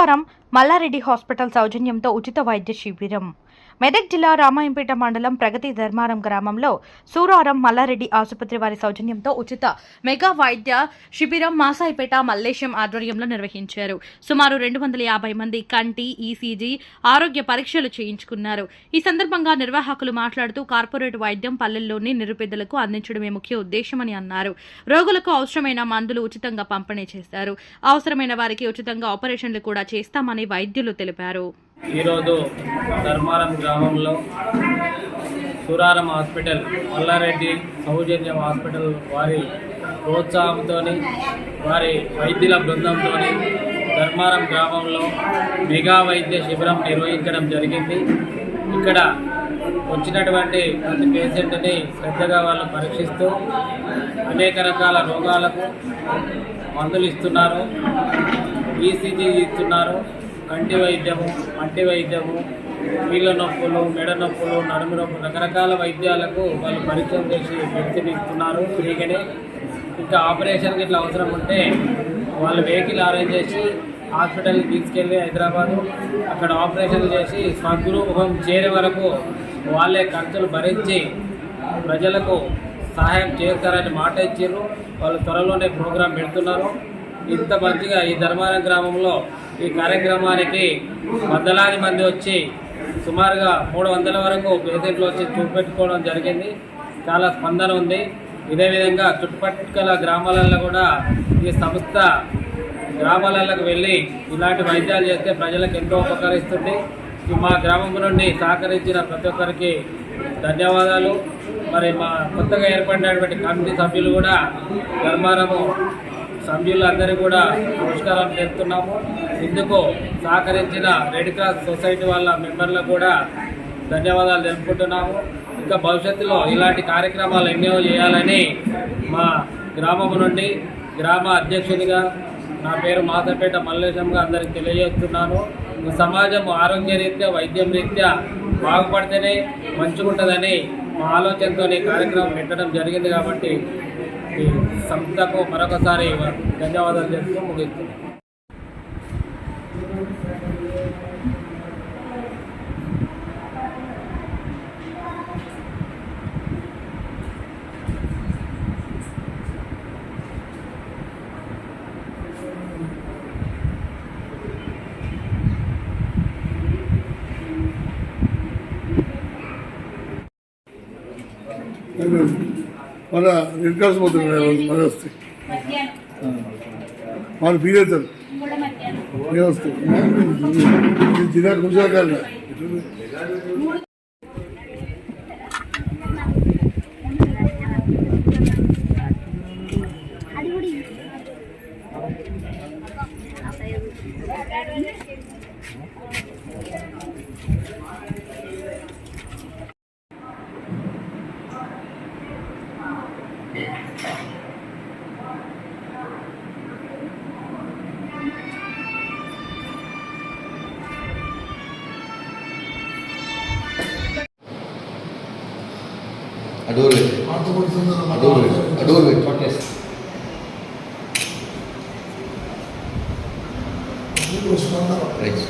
శుక్రవారం మల్లారెడ్డి హాస్పిటల్ సౌజన్యంతో ఉచిత వైద్య శిబిరం. మెదక్ జిల్లా రామాయంపేట మండలం ప్రగతి ధర్మారం గ్రామంలో సూరారం మల్లారెడ్డి ఆసుపత్రి వారి సౌజన్యంతో ఉచిత మెగా వైద్య శిబిరం మాసాయిపేట మల్లేశం ఆధ్వర్యంలో నిర్వహించారు. సుమారు రెండు వందల యాభై మంది కంటి ఈసీజీ ఆరోగ్య పరీక్షలు చేయించుకున్నారు. ఈ సందర్భంగా నిర్వాహకులు మాట్లాడుతూ కార్పొరేట్ వైద్యం పల్లెల్లోని నిరుపేదలకు అందించడమే ముఖ్య ఉద్దేశమని అన్నారు. రోగులకు అవసరమైన మందులు ఉచితంగా పంపిణీ చేశారు. అవసరమైన వారికి ఉచితంగా ఆపరేషన్లు కూడా చేస్తామని వైద్యులు తెలిపారు. ఈరోజు ధర్మారం గ్రామంలో సురారం హాస్పిటల్ మల్లారెడ్డి సౌజన్యం హాస్పిటల్ వారి ప్రోత్సాహంతో వారి వైద్యుల బృందంతో ధర్మారం గ్రామంలో మెగా వైద్య శిబిరం నిర్వహించడం జరిగింది. ఇక్కడ వచ్చినటువంటి ప్రతి పేషెంట్ని శ్రద్ధగా వాళ్ళు పరీక్షిస్తూ అనేక రకాల రోగాలకు మందులు ఇస్తున్నారు ఈసీజీ ఇస్తున్నారు. కంటి వైద్యము మట్టి వైద్యము కీళ్ళ నొప్పులు మెడ నొప్పులు నడుము నొప్పులు రకరకాల వైద్యాలకు వాళ్ళు పరిచయం చేసి మెడిసిన్ ఇస్తున్నారు ఫ్రీగానే. ఇంకా ఆపరేషన్కి ఇట్లా అవసరం ఉంటే వాళ్ళు వెహికల్ అరేంజ్ చేసి హాస్పిటల్కి తీసుకెళ్ళి హైదరాబాదు అక్కడ ఆపరేషన్ చేసి స్వగృహం చేరే వరకు వాళ్ళే ఖర్చులు భరించి ప్రజలకు సహాయం చేస్తారని మాట ఇచ్చారు వాళ్ళు త్వరలోనే ప్రోగ్రాం పెడుతున్నారు. ఇంత మంచిగా ఈ ధర్మారం గ్రామంలో ఈ కార్యక్రమానికి వందలాది మంది వచ్చి సుమారుగా మూడు వందల వరకు పేషెంట్లు వచ్చి చూపెట్టుకోవడం జరిగింది. చాలా స్పందన ఉంది. ఇదే విధంగా చుట్టుపక్కల గ్రామాలలో కూడా ఈ సంస్థ గ్రామాలకు వెళ్ళి ఇలాంటి వైద్యాలు చేస్తే ప్రజలకు ఎంతో ఉపకరిస్తుంది. మా గ్రామం నుండి సహకరించిన ప్రతి ఒక్కరికి ధన్యవాదాలు. మరి మా కొత్తగా ఏర్పడినటువంటి కమిటీ సభ్యులు కూడా ధర్మారము సభ్యులందరూ కూడా నమస్కారం చేస్తున్నాము ఇందుకు సహకరించిన రెడ్ క్రాస్ సొసైటీ వాళ్ళ మెంబర్లకు కూడా ధన్యవాదాలు తెలుపుకుంటున్నాము. ఇంకా భవిష్యత్తులో ఇలాంటి కార్యక్రమాలు ఎన్నో చేయాలని మా గ్రామం నుండి గ్రామ అధ్యక్షునిగా నా పేరు మాసపేట మల్లేశంగా అందరికి తెలియజేస్తున్నాను. సమాజం ఆరోగ్య రీత్యా వైద్యం రీత్యా బాగుపడితేనే మంచిగుంటుందని మా ఆలోచనతో కార్యక్రమం పెట్టడం జరిగింది కాబట్టి ఈ సంస్థకు మరొకసారి ధన్యవాదాలు చెప్తూ ముగిస్తున్నాను. మన రెడ్ క్రాస్ పోతున్నాడు మన వస్తే. వాళ్ళు ఫీల్ అవుతారు నేను వస్తే. జిల్లా కూర్చోకాలి అది కూడా అడూరు అడూరు అడూరు పట్టేసి రైట్